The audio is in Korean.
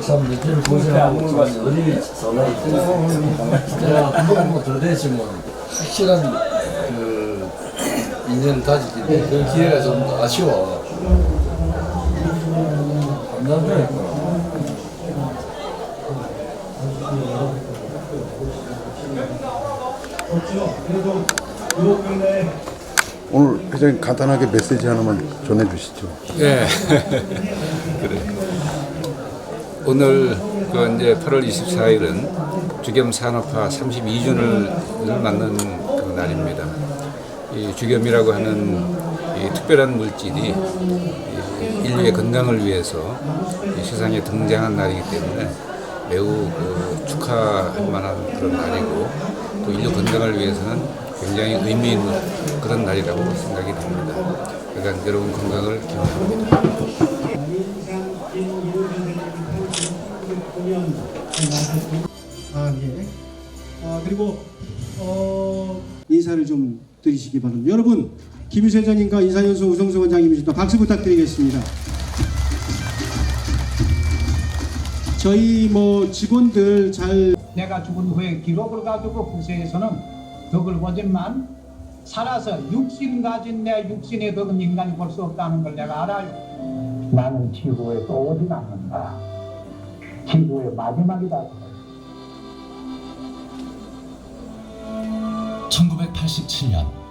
참 며칠 고생하고 참 어디 전화했더니 내가 한번 뭐더 되시면 확실한 그 인연을 텐데 그 기회가 좀 아쉬워. 감사합니다. 오늘 회장님 간단하게 메시지 하나만 전해주시죠. 예. 그래. 오늘 그 이제 8월 24일은 주겸 산업화 32주년을 맞는 그 날입니다. 이 주겸이라고 하는 이 특별한 물질이 이 인류의 건강을 위해서 이 세상에 등장한 날이기 때문에 매우 그 축하할 만한 그런 날이고 또 인류 건강을 위해서는 굉장히 의미 있는 그런 날이라고 생각이 됩니다. 그러니까 여러분 건강을 기원합니다. 아, 예. 아, 그리고 어, 인사를 좀 드리시기 바랍니다. 여러분, 김유세 회장님과 인사연수 우성수 원장님이십니다. 박수 부탁드리겠습니다. 저희 뭐 직원들 잘 내가 죽은 후에 기록을 가지고 부서에서는 덕을 보지만 살아서 육신 가진 내 육신의 덕은 인간이 볼 수 없다는 걸 내가 알아요. 나는 지구에 또 오지 않는다. 지구의 마지막이다. 1987년